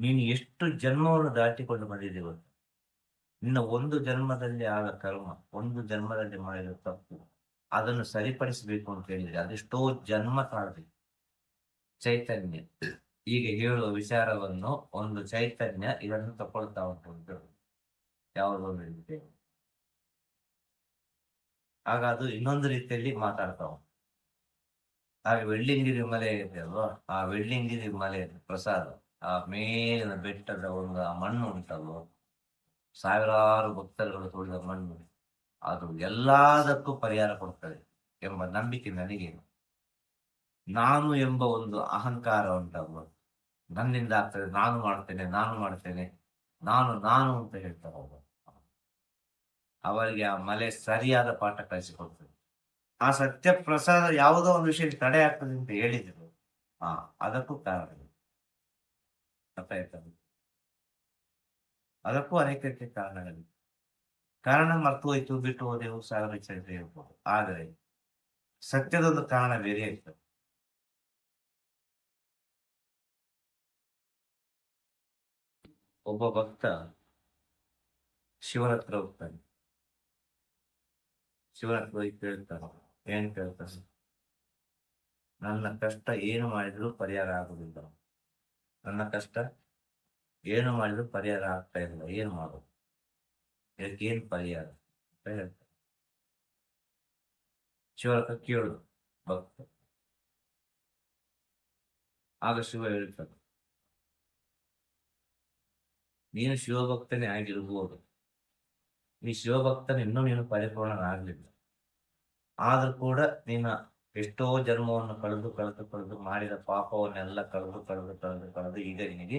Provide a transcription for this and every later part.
ನೀನು ಎಷ್ಟು ಜನ್ಮವನ್ನು ದಾಟಿಕೊಂಡು ಬಂದಿದ್ದೀವ ನಿನ್ನ ಒಂದು ಜನ್ಮದಲ್ಲಿ ಆದ ಕರ್ಮ, ಒಂದು ಜನ್ಮದಲ್ಲಿ ಮಾಡಿದ ತಪ್ಪು, ಅದನ್ನು ಸರಿಪಡಿಸಬೇಕು ಅಂತ ಹೇಳಿದ್ರೆ ಅದೆಷ್ಟೋ ಜನ್ಮ ತಾಳ್ಬೇಕು ಚೈತನ್ಯ. ಈಗ ಹೇಳುವ ವಿಚಾರವನ್ನು ಒಂದು ಚೈತನ್ಯ ಇದನ್ನು ತಕೊಳ್ತಾ ಉಂಟು ಹೇಳುದು. ಯಾವುದೋ ಒಂದು ಆಗ ಅದು ಇನ್ನೊಂದು ರೀತಿಯಲ್ಲಿ ಮಾತಾಡ್ತಾ ಉಂಟು. ಹಾಗೆ ವೆಳ್ಳಿಂಗಿರಿ ಮಲೆ ಇದೆ ಅಲ್ವಾ? ಆ ವೆಳ್ಳಿಂಗಿರಿ ಮಲೆ ಪ್ರಸಾದ. ಆ ಮೇಲಿನ ಬೆಟ್ಟದ ಒಂದು ಆ ಮಣ್ಣು ಉಂಟಲ್ಲ ಸಾವಿರಾರು ಭಕ್ತರುಗಳು ತೋಳಿದ ಮಣ್ಣು. ಅದು ಎಲ್ಲದಕ್ಕೂ ಪರಿಹಾರ ಕೊಡ್ತದೆ ಎಂಬ ನಂಬಿಕೆ ನನಗೆ ನಾನು ಎಂಬ ಒಂದು ಅಹಂಕಾರ ಉಂಟಲ್ಲ ನನ್ನಿಂದ ಆಗ್ತದೆ, ನಾನು ಮಾಡ್ತೇನೆ ನಾನು ಮಾಡ್ತೇನೆ, ನಾನು ನಾನು ಅಂತ ಹೇಳ್ತಾ ಹೋಗ ಅವರಿಗೆ ಆ ಮಲೆ ಸರಿಯಾದ ಪಾಠ ಕಳಿಸಿಕೊಡ್ತದೆ ಆ ಸತ್ಯ ಪ್ರಸಾದ ಯಾವುದೋ ಒಂದು ವಿಷಯ ತಡೆ ಆಗ್ತದೆ ಅಂತ ಹೇಳಿದ್ರು. ಹಾ ಅದಕ್ಕೂ ಕಾರಣ. ಆಯ್ತಲ್ಲ ಅದಕ್ಕೂ ಅನೇಕಕ್ಕೆ ಕಾರಣಗಳಿವೆ. ಕಾರಣ ಮರ್ತು ಹೋಯ್ತು, ಬಿಟ್ಟು ಹೋದೆವು ಸಾವಿರ ಚರಿತ್ರೆ ಇರ್ಬೋದು ಆದರೆ ಸತ್ಯದೊಂದು ಕಾರಣ ಬೇರೆ ಇರ್ತದೆ. ಒಬ್ಬ ಭಕ್ತ ಶಿವನ ಹತ್ರ ಹೋಗ್ತಾನೆ. ಶಿವನ ಹತ್ರ ಹೋಗಿ ಕೇಳ್ತಾನೆ, ಏನ್ ಕೇಳ್ತಾನೆ? ನನ್ನ ಕಷ್ಟ ಏನು ಮಾಡಿದ್ರು ಪರಿಹಾರ ಆಗುದಿಲ್ಲ ನನ್ನ ಕಷ್ಟ. ಏನು ಮಾಡಿದ್ರು ಪರಿಹಾರ ಆಗ್ತಾ ಇಲ್ಲ ಏನು ಮಾಡೋದು? ಇದಕ್ಕೆ ಏನು ಪರಿಹಾರ ಅಂತ ಹೇಳ್ತಾರೆ. ಕೇಳು ಭಕ್ತ ಆಗ ಶಿವ ಹೇಳ್ತಾನೆ, ನೀನು ಶಿವಭಕ್ತನೇ ಆಗಿರ್ಬೋದು. ಈ ಶಿವಭಕ್ತನ ಇನ್ನೂ ನೀನು ಪರಿಪೂರ್ಣನಾಗಲಿಲ್ಲ. ಆದ್ರೂ ಕೂಡ ನಿನ್ನ ಎಷ್ಟೋ ಜನ್ಮವನ್ನು ಕಳೆದು ಕಳೆದು ಕಳೆದು ಮಾಡಿದ ಪಾಪವನ್ನೆಲ್ಲ ಕಳೆದು ಕಳೆದು ಕಳೆದು ಕಳೆದು ಈಗ ನಿನಗೆ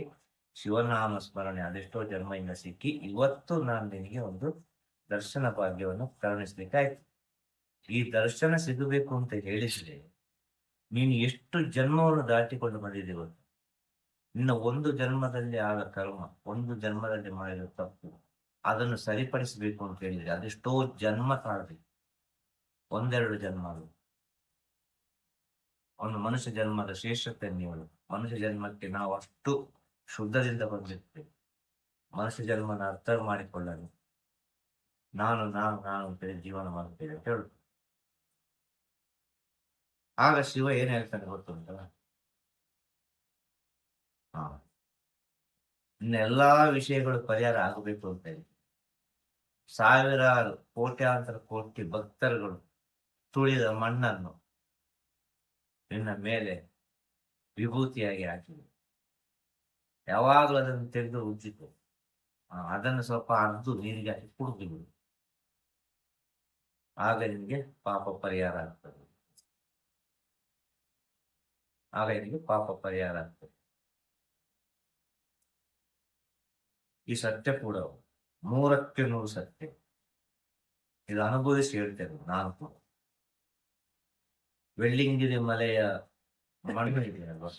ಶಿವನಾಮ ಸ್ಮರಣೆ, ಅದೆಷ್ಟೋ ಜನ್ಮದಿಂದ ಸಿಕ್ಕಿ ಇವತ್ತು ನಾನು ನಿನಗೆ ಒಂದು ದರ್ಶನ ಭಾಗ್ಯವನ್ನು ಕರುಣಿಸ್ಲಿಕ್ಕಾಯ್ತು ಈ ದರ್ಶನ ಸಿಗಬೇಕು ಅಂತ ಹೇಳಿದ್ರೆ ನೀನು ಎಷ್ಟು ಜನ್ಮವನ್ನು ದಾಟಿಕೊಂಡು ಬಂದಿದ್ದೀ ಗೊತ್ತಾ? ನಿನ್ನ ಒಂದು ಜನ್ಮದಲ್ಲಿ ಆದ ಕರ್ಮ, ಒಂದು ಜನ್ಮದಲ್ಲಿ ಮಾಡಿದ ತಪ್ಪು, ಅದನ್ನು ಸರಿಪಡಿಸಬೇಕು ಅಂತ ಹೇಳಿದ್ರೆ ಅದೆಷ್ಟೋ ಜನ್ಮ ತಾಳ್ಬೇಕು. ಒಂದೆರಡು ಜನ್ಮ ಅಲ್ಲ ಒಂದು ಮನುಷ್ಯ ಜನ್ಮದ ಶ್ರೇಷ್ಠತೆ ನೀವು ಮನುಷ್ಯ ಜನ್ಮಕ್ಕೆ ನಾವು ಅಷ್ಟು ಶುದ್ಧದಿಂದ ಬಂದಿರ್ತೇವೆ. ಮನುಷ್ಯ ಜನ್ಮನ ಅರ್ಥ ಮಾಡಿಕೊಳ್ಳಲು ನಾನು ನಾನು ನಾನು ಅಂತೇಳಿ ಜೀವನ ಮಾಡುತ್ತೇವೆ ಅಂತ ಹೇಳುದು ಆಗ ಶಿವ ಏನ್ ಹೇಳ್ತಾನೆ ಹಾ. ಇನ್ನ ಎಲ್ಲಾ ವಿಷಯಗಳು ಪರಿಹಾರ ಆಗಬೇಕು ಅಂತ ಹೇಳಿ. ಸಾವಿರಾರು ಕೋಟ್ಯಾಂತರ ಕೋಟಿ ಭಕ್ತರುಗಳು ತುಳಿದ ಮಣ್ಣನ್ನು ನಿನ್ನ ಮೇಲೆ ವಿಭೂತಿಯಾಗಿ ಹಾಕಿದೆ ಯಾವಾಗಲೂ ಅದನ್ನು ತೆಗೆದು ಉಜ್ಜಿತು. ಅದನ್ನು ಸ್ವಲ್ಪ ಅರ್ದು ನೀರಿಗೆ ಹಾಕಿ ಕುಡಿದು ಆಗ ನಿನಗೆ ಪಾಪ ಪರಿಹಾರ ಆಗ್ತದೆ. ಆಗ ನಿನಗೆ ಪಾಪ ಪರಿಹಾರ ಆಗ್ತದೆ. ಈ ಸತ್ಯ ಕೂಡ ಮೂರಕ್ಕೆ ನೂರು ಸತ್ಯ. ಇದು ಅನುಭವಿಸಿ ಹೇಳ್ತೇನೆ ನಾನು ಕೂಡ. ವೆಳ್ಳಿಂಗಿರಿ ಮಲೆಯ ಮಣ್ಣು ಇದೆಯಲ್ವಾ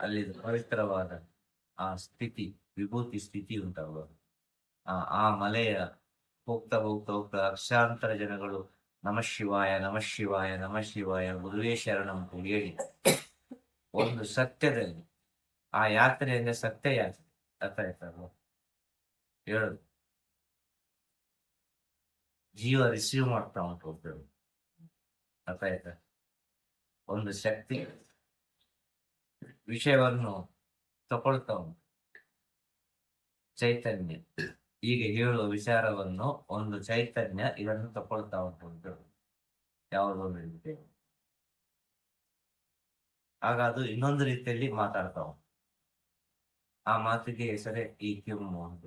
ಅಲ್ಲಿ ಪವಿತ್ರವಾದ ಆ ಸ್ಥಿತಿ, ವಿಭೂತಿ ಸ್ಥಿತಿ ಉಂಟಲ್ವ? ಆ ಆ ಮಲೆಯ ಹೋಗ್ತಾ ಹೋಗ್ತಾ ಹೋಗ್ತಾ ಲಕ್ಷಾಂತರ ಜನಗಳು ನಮ ಶಿವಾಯ ನಮ ಶಿವಾಯ ನಮ ಶಿವಾಯ ಗುರುವೇ ಶರಣಂ ಹೇಳಿ ಒಂದು ಸತ್ಯದಲ್ಲಿ, ಆ ಯಾತ್ರೆ ಅಂದ್ರೆ ಸತ್ಯ ಯಾತ್ರೆ ಅರ್ಥ ಆಯ್ತಲ್ವ ಹೇಳುದು ಜೀವ ರಿಸೀವ್ ಮಾಡ್ತಾ ಉಂಟು ಅರ್ಥ ಆಯ್ತಾ ಒಂದು ಶಕ್ತಿ ವಿಷಯವನ್ನು ತಗೊಳ್ತಾ ಉಂಟು. ಚೈತನ್ಯ. ಈಗ ಹೇಳುವ ವಿಚಾರವನ್ನು ಒಂದು ಚೈತನ್ಯ ಇದನ್ನು ತಗೊಳ್ತಾ ಉಂಟು ಅಂತ ಹೇಳುದು. ಯಾವುದೋ ಒಂದು ರೀತಿ ಆಗ ಅದು ಇನ್ನೊಂದು ರೀತಿಯಲ್ಲಿ ಮಾತಾಡ್ತಾ ಉಂಟು. ಆ ಮಾತಿಗೆ ಹೆಸರೇ ಈ ಕೆಮ್ಮು ಅಂತ?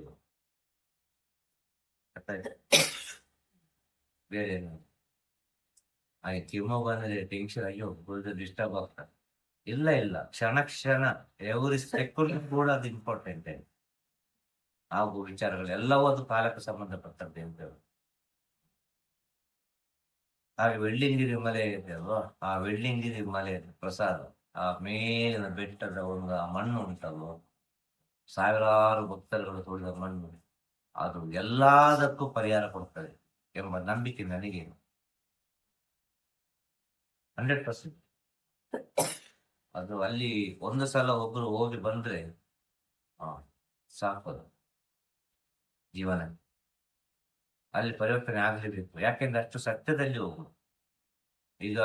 ಬೇರೆ ಏನು? ಹಾಗೆ ಬಂದ್ರೆ ಟೆನ್ಷನ್ ಅಯ್ಯೋ ಡಿಸ್ಟರ್ಬ್ ಆಗ್ತಾರೆ. ಇಲ್ಲ ಇಲ್ಲ. ಕ್ಷಣ ಕ್ಷಣ. ಎವ್ರಿ ಸೆಕೆಂಡ್ ಕೂಡ ಅದು ಇಂಪಾರ್ಟೆಂಟ್ ಆಗು ವಿಚಾರಗಳು ಎಲ್ಲವೂ ಅದು ಕಾಲಕ್ಕೆ ಸಂಬಂಧಪಟ್ಟದ್ದು ಹೇಳಿ. ಹಾಗೆ ವೆಳ್ಳಿಂಗಿರಿ ಮಲೆ ಇದೆ ಅಲ್ವಾ? ಆ ವೆಳ್ಳಿಂಗಿರಿ ಮಲೆ ಪ್ರಸಾದ. ಆ ಮೇಲಿನ ಬೆಟ್ಟದ ಒಂದು ಆ ಮಣ್ಣು ಉಂಟಲ್ವ? ಸಾವಿರಾರು ಭಕ್ತರುಗಳು ತುಳಿದ ಮಣ್ಣು. ಅದು ಎಲ್ಲದಕ್ಕೂ ಪರಿಹಾರ ಕೊಡ್ತದೆ ಎಂಬ ನಂಬಿಕೆ ನನಗೆ ಹಂಡ್ರೆಡ್ ಪರ್ಸೆಂಟ್ ಅದು ಅಲ್ಲಿ ಒಂದು ಸಲ ಒಬ್ರು ಹೋಗಿ ಬಂದ್ರೆ ಸಾಕು ಅದು. ಜೀವನ. ಅಲ್ಲಿ ಪರಿವರ್ತನೆ ಆಗಲೇಬೇಕು ಯಾಕೆಂದ್ರೆ ಅಷ್ಟು ಸತ್ಯದಲ್ಲಿ ಹೋಗುದು. ಈಗ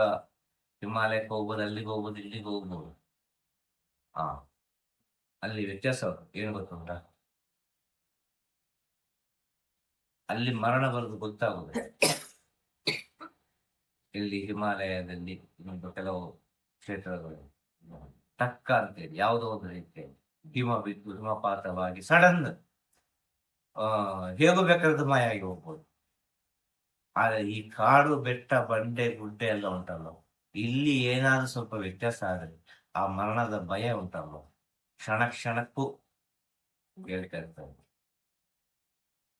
ಹಿಮಾಲಯಕ್ಕೆ ಹೋಗ್ಬೋದು, ಅಲ್ಲಿಗೆ ಹೋಗ್ಬೋದು, ಇಲ್ಲಿಗೆ ಹೋಗ್ಬೋದು. ಹಾ ಅಲ್ಲಿ ವ್ಯತ್ಯಾಸ ಏನು ಗೊತ್ತುಂಟ? ಅಲ್ಲಿ ಮರಣ ಬರೋದು ಗೊತ್ತಾಗುದು ಇಲ್ಲಿ ಹಿಮಾಲಯದಲ್ಲಿ ಒಂದು ಕೆಲವು ಕ್ಷೇತ್ರಗಳು ತಕ್ಕ ಅಂತೇಳಿ ಯಾವುದೋ ಒಂದು ರೀತಿಯಲ್ಲಿ ಹಿಮ ಬಿದ್ದು ಹಿಮಪಾತವಾಗಿ ಸಡನ್ ಆ, ಹೇಗೂ ಬೇಕಾದ್ರೆ ಮಾಯ ಆಗಿ ಹೋಗ್ಬೋದು. ಆದ್ರೆ ಈ ಕಾಡು ಬೆಟ್ಟ, ಬಂಡೆ, ಗುಡ್ಡೆ ಎಲ್ಲ ಉಂಟಲ್ಲ ಇಲ್ಲಿ ಏನಾದ್ರೂ ಸ್ವಲ್ಪ ವ್ಯತ್ಯಾಸ ಆದರೆ ಆ ಮರಣದ ಭಯ ಉಂಟಲ್ಲ ಕ್ಷಣ ಕ್ಷಣಕ್ಕೂ ಹೇಳ್ತಾ ಇರ್ತಾರೆ.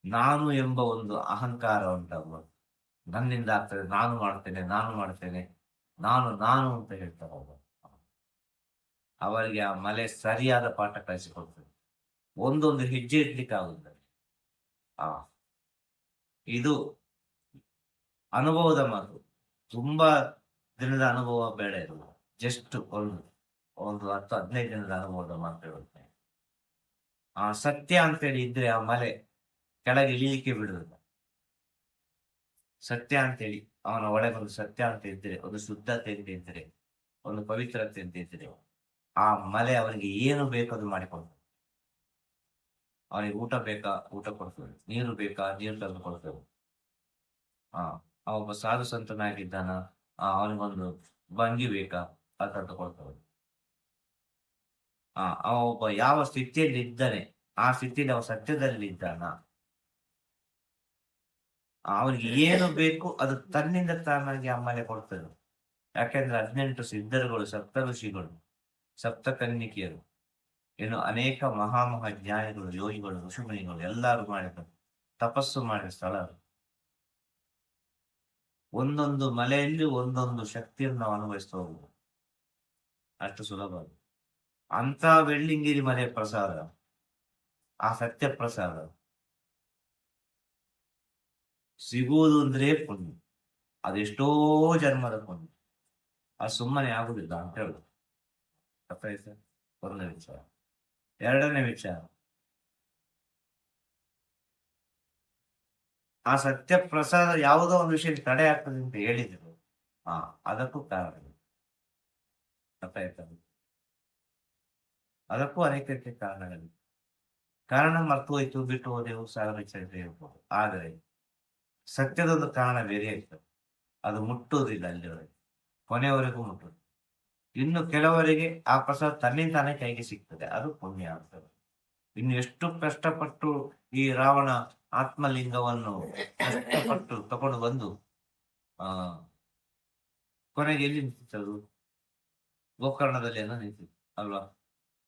ನಾನು ಎಂಬ ಒಂದು ಅಹಂಕಾರ ಉಂಟಲ್ಲ ನನ್ನಿಂದ ಆಗ್ತದೆ, ನಾನು ಮಾಡ್ತೇನೆ ನಾನು ಮಾಡ್ತೇನೆ, ನಾನು ನಾನು ಅಂತ ಹೇಳ್ತಾರೆ ಅವರು ಅವರಿಗೆ ಆ ಮಲೆ ಸರಿಯಾದ ಪಾಠ ಕಲಿಸಿಕೊಡ್ತದೆ. ಒಂದೊಂದು ಹೆಜ್ಜೆ ಇಡ್ಲಿಕ್ಕೆ ಆಗುತ್ತದೆ ಆ, ಇದು ಅನುಭವದ ಮಾತು. ತುಂಬಾ ದಿನದ ಅನುಭವ ಬೇಡ ಇದು. ಜಸ್ಟ್ ಒಂದು ಒಂದು ಹತ್ತು, ಹದಿನೈದು ದಿನದ ಅನುಭವದ ಮಾತು ಹೇಳುತ್ತೆ ಆ ಸತ್ಯ ಅಂತೇಳಿ ಇದ್ರೆ ಆ ಮಲೆ ಕೆಳಗೆ ಇಳಿಲಿಕ್ಕೆ ಬಿಡುದಿಲ್ಲ ಸತ್ಯ ಅಂತೇಳಿ, ಅವನ ಒಳಗೆ ಒಂದು ಸತ್ಯ ಅಂತ ಇದ್ದರೆ ಒಂದು ಶುದ್ಧತೆ ಅಂತ ಇದ್ದರೆ ಒಂದು ಪವಿತ್ರತೆ ಅಂತ ಇದ್ದರೆ ಆ ಮಲೆ ಅವನಿಗೆ ಏನು ಬೇಕೋ ಅದು ಮಾಡಿಕೊಡ್ತದೆ. ಅವನಿಗೆ ಊಟ ಬೇಕಾ, ಊಟ ಕೊಡ್ತದೆ. ನೀರು ಬೇಕಾ, ನೀರು ತಂದು ಕೊಡ್ತೇವೆ ಆ ಒಬ್ಬ ಸಾಧು ಸಂತನಾಗಿದ್ದಾನ, ಆ, ಅವನಿಗೊಂದು ಭಂಗಿ ಬೇಕಾ ಅದು ತಂದು ಕೊಡ್ತೇವೆ ಆ ಒಬ್ಬ ಯಾವ ಸ್ಥಿತಿಯಲ್ಲಿ ಇದ್ದಾನೆ ಆ ಸ್ಥಿತಿಯಲ್ಲಿ ಅವ ಸತ್ಯದಲ್ಲಿ ಇದ್ದಾನ ಅವನಿಗೆ ಏನು ಬೇಕು ಅದು ತನ್ನಿಂದ ತಾನಾಗಿ ಅಮ್ಮನೆ ಕೊಡ್ತದೆ. ಯಾಕೆಂದ್ರೆ ಹದಿನೆಂಟು ಸಿದ್ಧರುಗಳು, ಸಪ್ತ ಋಷಿಗಳು, ಸಪ್ತ ಕನ್ನಿಕೆಯರು ಏನು ಅನೇಕ ಮಹಾಮಹಾ ಜ್ಞಾನಿಗಳು, ಯೋಗಿಗಳು ಋಷಿಮುನಿಗಳು ಎಲ್ಲರೂ ಮಾಡಿದ್ದಾರೆ ತಪಸ್ಸು ಮಾಡಿದ ಸ್ಥಳ ಒಂದೊಂದು ಮಲೆಯಲ್ಲಿ ಒಂದೊಂದು ಶಕ್ತಿಯನ್ನು ನಾವು ಅನುಭವಿಸ್ತಾ ಹೋಗುದು ಅಷ್ಟು ಸುಲಭ. ಅಂತ ಬೆಳ್ಳಿಂಗಿರಿ ಮಲೆ ಪ್ರಸಾದ, ಆ ಸತ್ಯ ಪ್ರಸಾದ. ಸಿಗುವುದು ಅಂದ್ರೆ ಪುಣ್ಯ. ಅದೆಷ್ಟೋ ಜನ್ಮದ ಪುಣ್ಯ. ಅದು ಸುಮ್ಮನೆ ಆಗುದಿಲ್ಲ ಅಂತ ಹೇಳುದು. ಅರ್ಥಾಯ್ತಾ ವಿಚಾರ. ಎರಡನೇ ವಿಚಾರ. ಆ ಸತ್ಯ ಪ್ರಸಾದ ಯಾವುದೋ ಒಂದು ವಿಷಯ ತಡೆ ಆಗ್ತದೆ ಅಂತ ಹೇಳಿದ್ರು. ಹಾ ಅದಕ್ಕೂ ಕಾರಣ. ಅರ್ಥ ಅದಕ್ಕೂ ಅನೇಕ ರೀತಿಯ ಕಾರಣಗಳಿವೆ ಕಾರಣ ಮರ್ತು ಹೋಯ್ತು ಬಿಟ್ಟು ಹೋದೆವು ಸಾವಿರ ವಿಚಾರ ಹೇಳ್ಬೋದು ಆದರೆ ಸತ್ಯದೊಂದು ಕಾರಣ ಬೇರೆ ಇರ್ತದೆ. ಅದು ಮುಟ್ಟುವುದಿಲ್ಲ ಅಲ್ಲಿವರೆಗೆ. ಕೊನೆಯವರೆಗೂ ಮುಟ್ಟುದು ಇನ್ನು ಕೆಲವರಿಗೆ ಆ ಪ್ರಸಾದ ತನ್ನಿಂದ ತಾನೇ ಕೈಗೆ ಸಿಗ್ತದೆ. ಅದು ಪುಣ್ಯ ಆಗ್ತದೆ. ಇನ್ನು ಎಷ್ಟು ಕಷ್ಟಪಟ್ಟು ಈ ರಾವಣ ಆತ್ಮಲಿಂಗವನ್ನು ಕಷ್ಟಪಟ್ಟು ತಕೊಂಡು ಬಂದು, ಆ, ಕೊನೆಗೆ ಎಲ್ಲಿ ನಿಂತಿತ್ತು ಗೋಕರ್ಣದಲ್ಲಿ ಏನೋ ನಿಂತಿತ್ತು ಅಲ್ವಾ?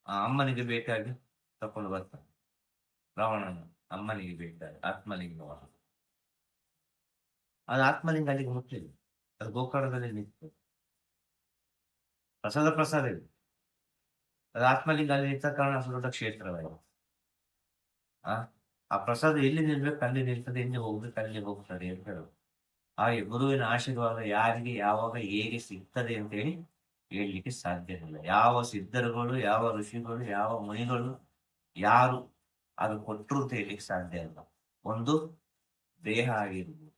ಆ ಅಮ್ಮನಿಗೆ ಬೇಕಾಗಿ ತಕೊಂಡು ಬರ್ತಾನೆ. ರಾವಣನ ಅಮ್ಮನಿಗೆ ಬೇಕಾಗಿ ಆತ್ಮಲಿಂಗವನ್ನು. ಅದು ಆತ್ಮಲಿಂಗ ಅಲ್ಲಿಗೆ ಮುಟ್ಟಲಿಲ್ಲ ಅದು ಗೋಕರ್ಣದಲ್ಲಿ ನಿಂತು. ಪ್ರಸಾದ ಪ್ರಸಾದ ಇದೆ. ಅದು ಆತ್ಮಲಿಂಗ ಅಲ್ಲಿ ನಿಂತ ಕಾರಣ ಅಷ್ಟು ದೊಡ್ಡ ಕ್ಷೇತ್ರವಾಗಿದೆ. ಆ ಆ ಪ್ರಸಾದ ಎಲ್ಲಿ ನಿಲ್ಬೇಕು, ಅಲ್ಲಿ ನಿಲ್ತದೆ, ಎಲ್ಲಿ ಹೋಗ್ಬೇಕು, ಅಲ್ಲಿ ಹೋಗ್ತದೆ ಅಂತ ಹೇಳುದು ಹಾಗೆ ಗುರುವಿನ ಆಶೀರ್ವಾದ ಯಾರಿಗೆ, ಯಾವಾಗ, ಹೇಗೆ ಸಿಗ್ತದೆ ಅಂತ ಹೇಳಿ ಹೇಳಲಿಕ್ಕೆ ಸಾಧ್ಯವಿಲ್ಲ ಯಾವ ಸಿದ್ಧರುಗಳು, ಯಾವ ಋಷಿಗಳು, ಯಾವ ಮುನಿಗಳು, ಯಾರು ಅದು ಕೊಟ್ಟರು ಅಂತ ಹೇಳಲಿಕ್ಕೆ ಸಾಧ್ಯ ಇಲ್ಲ. ಒಂದು, ದೇಹ ಆಗಿರ್ಬೋದು.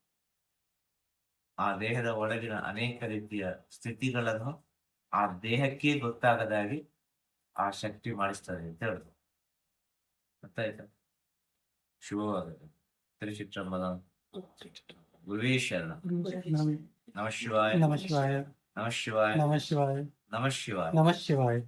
ಆ ದೇಹದ ಒಳಗಿನ ಅನೇಕ ರೀತಿಯ ಸ್ಥಿತಿಗಳನ್ನು ಆ ದೇಹಕ್ಕೆ ಗೊತ್ತಾಗದಾಗಿ ಆ ಶಕ್ತಿ ಮಾಡಿಸ್ತದೆ ಅಂತ ಹೇಳುದು ಗೊತ್ತಾಯ್ತಾ ಶುಭವಾಗದು ತ್ರಿಚಿತ್ರಂಬದ ಗುರುವೇ ಶರಣ. ನಮ ಶಿವಾಯ. ನಮ ಶಿವಾಯ. ನಮ ಶಿವಾಯ. ನಮ ಶಿವಾಯ. ನಮ ಶಿವಾಯ. ನಮ ಶಿವಾಯ.